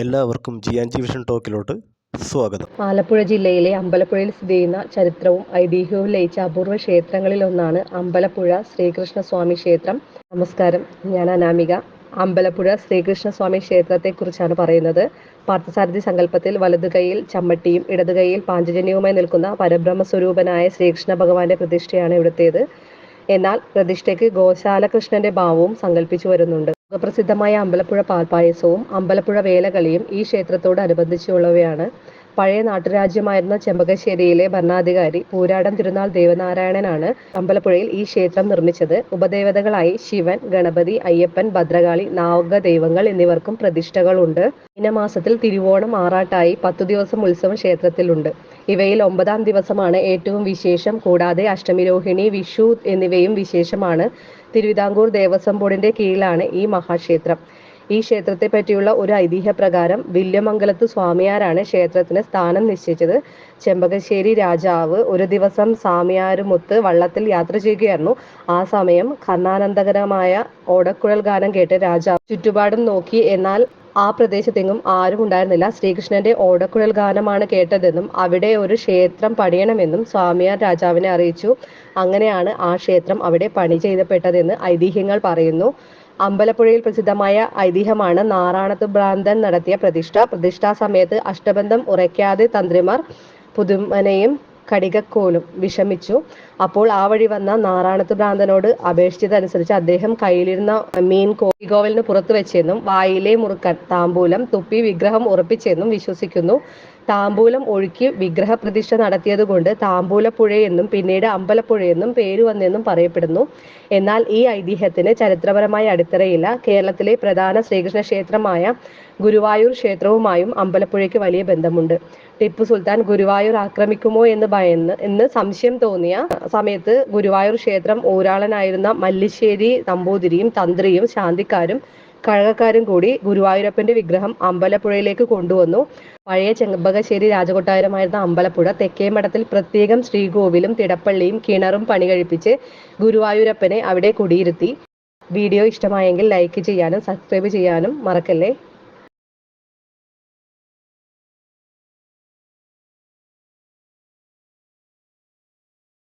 എല്ലാവർക്കും G and G vision ടോക്കിലോട്ട് സ്വാഗതം. ആലപ്പുഴ ജില്ലയിലെ അമ്പലപ്പുഴയിൽ സ്ഥിതി ചെയ്യുന്ന ചരിത്രവും ഐതിഹ്യവും ലയിച്ച അപൂർവ ക്ഷേത്രങ്ങളിൽ ഒന്നാണ് അമ്പലപ്പുഴ ശ്രീകൃഷ്ണസ്വാമി ക്ഷേത്രം. നമസ്കാരം ഞാൻ അനാമിക. അമ്പലപ്പുഴ ശ്രീകൃഷ്ണസ്വാമി ക്ഷേത്രത്തെക്കുറിച്ചാണ് പറയുന്നത്. പാർത്ഥസാരഥി സങ്കല്പത്തിൽ വലതു കൈയിൽ ചമ്മട്ടിയും ഇടതു കൈയിൽ പാഞ്ചജന്യവുമായി നിൽക്കുന്ന പരബ്രഹ്മ സ്വരൂപനായ ശ്രീകൃഷ്ണ ഭഗവാന്റെ പ്രതിഷ്ഠയാണ് ഇവിടുത്തേത്. എന്നാൽ പ്രതിഷ്ഠയ്ക്ക് ഗോശാലകൃഷ്ണന്റെ ഭാവവും സങ്കല്പിച്ചു വരുന്നുണ്ട്. പ്രസിദ്ധമായ അമ്പലപ്പുഴ പാൽപ്പായസവും അമ്പലപ്പുഴ വേലകളിയും ഈ ക്ഷേത്രത്തോട് അനുബന്ധിച്ചുള്ളവയാണ് പഴയ നാട്ടുരാജ്യമായിരുന്ന ചെമ്പകശ്ശേരിയിലെ ഭരണാധികാരി പൂരാടം തിരുനാൾ ദേവനാരായണനാണ് അമ്പലപ്പുഴയിൽ ഈ ക്ഷേത്രം നിർമ്മിച്ചത്. ഉപദേവതകളായി ശിവൻ ഗണപതി അയ്യപ്പൻ ഭദ്രകാളി നാവക ദൈവങ്ങൾ എന്നിവർക്കും പ്രതിഷ്ഠകളുണ്ട്. മീനമാസത്തിൽ തിരുവോണം ആറാട്ടായി പത്തു ദിവസം ഉത്സവം ക്ഷേത്രത്തിലുണ്ട്. ഇവയിൽ ഒമ്പതാം ദിവസമാണ് ഏറ്റവും വിശേഷം. കൂടാതെ അഷ്ടമിരോഹിണി വിഷു എന്നിവയും വിശേഷമാണ്. തിരുവിതാംകൂർ ദേവസ്വം ബോർഡിന്റെ കീഴിലാണ് ഈ മഹാക്ഷേത്രം. ഈ ക്ഷേത്രത്തെ പറ്റിയുള്ള ഒരു ഐതിഹ്യപ്രകാരം വില്യമംഗലത്ത് സ്വാമിയാരാണ് ക്ഷേത്രത്തിന് സ്ഥാനം നിശ്ചയിച്ചത്. ചെമ്പകശ്ശേരി രാജാവ് ഒരു ദിവസം സ്വാമിയാരുമൊത്ത് വള്ളത്തിൽ യാത്ര ചെയ്യുകയായിരുന്നു. ആ സമയം കർണാനന്ദകരമായ ഓടക്കുഴൽ ഗാനം കേട്ട് രാജാവ് ചുറ്റുപാടും നോക്കി എന്നാൽ ആ പ്രദേശത്തെങ്ങും ആരും ഉണ്ടായിരുന്നില്ല. ശ്രീകൃഷ്ണന്റെ ഓടക്കുഴൽ ഗാനമാണ് കേട്ടതെന്നും അവിടെ ഒരു ക്ഷേത്രം പണിയണമെന്നും സ്വാമിയാർ രാജാവിനെ അറിയിച്ചു. അങ്ങനെയാണ് ആ ക്ഷേത്രം അവിടെ പണി ചെയ്തപ്പെട്ടതെന്ന് ഐതിഹ്യങ്ങൾ പറയുന്നു. അമ്പലപ്പുഴയിൽ പ്രസിദ്ധമായ ഐതിഹ്യമാണ് നാറാണത്ത് ഭ്രാന്തൻ നടത്തിയ പ്രതിഷ്ഠ. പ്രതിഷ്ഠാ സമയത്ത് അഷ്ടബന്ധം ഉറയ്ക്കാതെ തന്ത്രിമാർ പുതുമനയും കടികക്കോലും വിഷമിച്ചു. അപ്പോൾ ആ വഴി വന്ന നാറാണത്ത് ഭ്രാന്തനോട് അപേക്ഷിച്ചതനുസരിച്ച് അദ്ദേഹം കയ്യിലിരുന്ന മീൻ കോവിലിന് പുറത്തു വെച്ചെന്നും വായിലെ മുറുക്കൻ താമ്പൂലം തുപ്പി വിഗ്രഹം ഉറപ്പിച്ചെന്നും വിശ്വസിക്കുന്നു. താമ്പൂലം ഒഴുക്കി വിഗ്രഹ പ്രതിഷ്ഠ നടത്തിയതുകൊണ്ട് താമ്പൂലപ്പുഴയെന്നും പിന്നീട് അമ്പലപ്പുഴയെന്നും പേര് വന്നെന്നും പറയപ്പെടുന്നു. എന്നാൽ ഈ ഐതിഹ്യത്തിന് ചരിത്രപരമായ അടിത്തറയില്ല. കേരളത്തിലെ പ്രധാന ശ്രീകൃഷ്ണ ക്ഷേത്രമായ ഗുരുവായൂർ ക്ഷേത്രവുമായും അമ്പലപ്പുഴയ്ക്ക് വലിയ ബന്ധമുണ്ട്. ടിപ്പു സുൽത്താൻ ഗുരുവായൂർ ആക്രമിക്കുമോ എന്ന് ഭയന്ന് എന്ന് സംശയം തോന്നിയ സമയത്ത് ഗുരുവായൂർ ക്ഷേത്രം ഊരാളനായിരുന്ന മല്ലിശ്ശേരി നമ്പൂതിരിയും തന്ത്രിയും ശാന്തിക്കാരും കഴകക്കാരും കൂടി ഗുരുവായൂരപ്പന്റെ വിഗ്രഹം അമ്പലപ്പുഴയിലേക്ക് കൊണ്ടുവന്നു. പഴയ ചെമ്പകശ്ശേരി രാജകൊട്ടാരമായിരുന്ന അമ്പലപ്പുഴ തെക്കേ മഠത്തിൽ പ്രത്യേകം ശ്രീകോവിലും തിടപ്പള്ളിയും കിണറും പണി കഴിപ്പിച്ച് ഗുരുവായൂരപ്പനെ അവിടെ കുടിയിരുത്തി. വീഡിയോ ഇഷ്ടമായെങ്കിൽ ലൈക്ക് ചെയ്യാനും സബ്സ്ക്രൈബ് ചെയ്യാനും മറക്കല്ലേ?